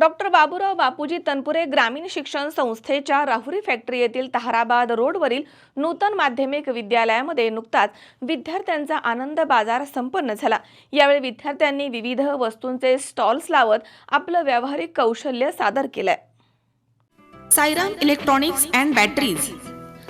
Doctor Baburao Bapuji Tanpure ग्रामीण शिक्षण संस्थेच्या राहुरी फॅक्टरी येथील तहाराबाद रोडवरील नूतन माध्यमिक विद्यालयामध्ये नुकताच विद्यार्थ्यांचा आनंद बाजार संपन्न झाला. यावेळी विद्यार्थ्यांनी विविध वस्तूंचे स्टॉल्स लावत आपलं व्यावहारिक कौशल्य सादर केलंय. Sairam electronics and batteries.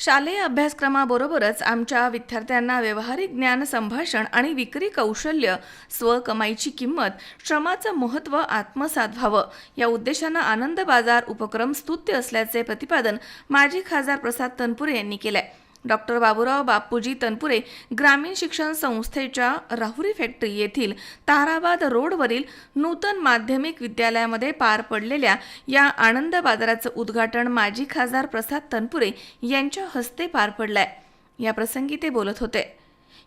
शालेय अभ्यासक्रमाबरोबरच आमच्या विद्यार्थ्यांना व्यावहारिक ज्ञान संभाषण आणि विक्री कौशल्य स्वकमाईची किंमत श्रमाचं महत्त्व आत्मसात व्हावं या उद्देशानं आनंद बाजार उपक्रम स्तुत्य असल्याचे प्रतिपादन माजी खासदार प्रसाद तनपुरे यांनी केलं आहे डॉक्टर बाबूराव बापूजी तनपुरे ग्रामीण शिक्षण संस्थेच्या राहुरी फॅक्टरी येथील ताराबाद रोडवरील नूतन माध्यमिक विद्यालयामध्ये पार पडलेल्या या आनंद बाजाराचं उद्घाटन माजी खासदार प्रसाद तनपुरे यांच्या हस्ते पार पडलंय. या प्रसंगी ते बोलत होते.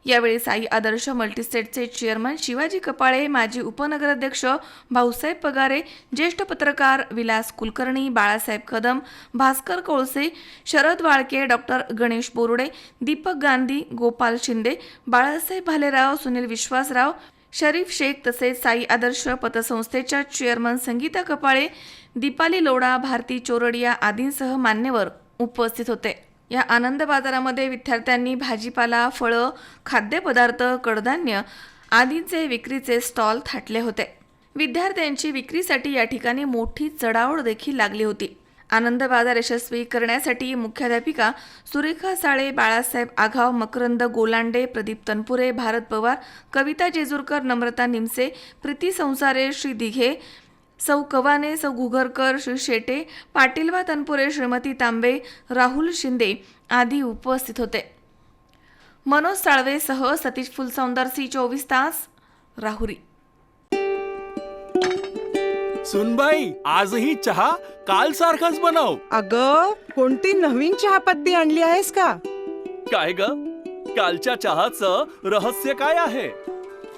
यावेळी साई आदर्श मल्टीस्टेटचे चेअरमन शिवाजी कपाळे माजी उपनगराध्यक्ष भाऊसाहेब पगारे ज्येष्ठ पत्रकार विलास कुलकर्णी बाळासाहेब कदम भास्कर कोळसे शरद वाळके डॉक्टर गणेश बोरुडे दीपक गांधी गोपाल शिंदे बाळासाहेब भालेराव सुनील विश्वासराव शरीफ शेख तसेच साई आदर्श पतसंस्थेच्या चेअरमन संगीता कपाळे दीपाली लोढा भारती चोरडिया आदींसह मान्यवर उपस्थित होते. या आनंद बाजारामध्ये विद्यार्थ्यांनी भाजीपाला फळं खाद्यपदार्थ कडधान्य आदींचे विक्रीचे स्टॉल थाटले होते. विद्यार्थ्यांची विक्रीसाठी या ठिकाणी मोठी चढाओढ देखील लागली होती. आनंद बाजार यशस्वी करण्यासाठी मुख्याध्यापिका सुरेखा साळे बाळासाहेब आघाव मकरंद गोलांडे प्रदीप तनपुरे भारत पवार कविता जेजूरकर नम्रता निमसे प्रीती संसारे श्री दिघे सौ कवाने सौ गुगरकर श्री शेटे पाटीलबा तनपुरे श्रीमती तांबे राहुल शिंदे आदी उपस्थित होते. मनोज साळवेसह सतीश फुलसौंदर सी चोवीस तास राहुरी. सुनबाई आजही चहा काल सारखाच बनव. अग कोणती नवीन चहापत्ती आणली आहेस का? काय ग? कालच्या चहाचं रहस्य काय आहे?